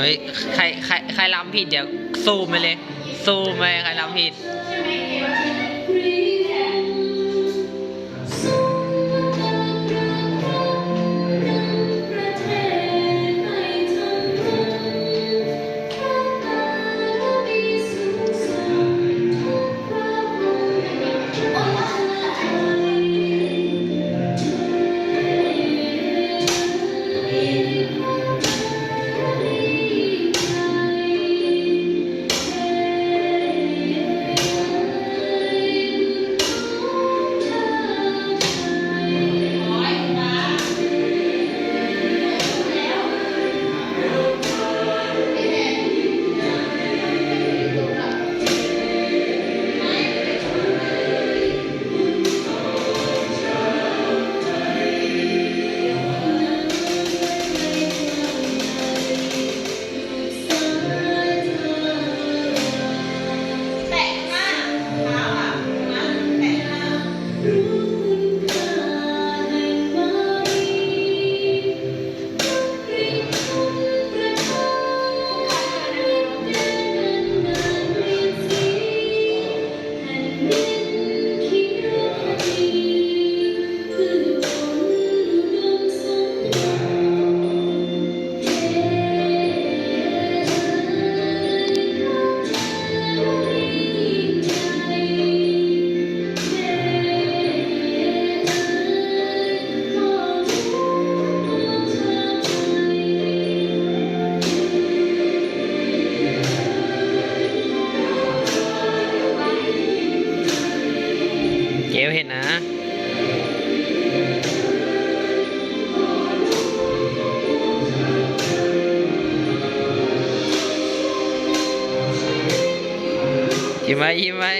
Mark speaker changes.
Speaker 1: ฮ้ย ใคร ใคร ใครรำผิดเดี๋ยวซูมไปเลยซูมไปใครรำผิด เกลเห็นนะยิ้มไว้ยิ้มไว้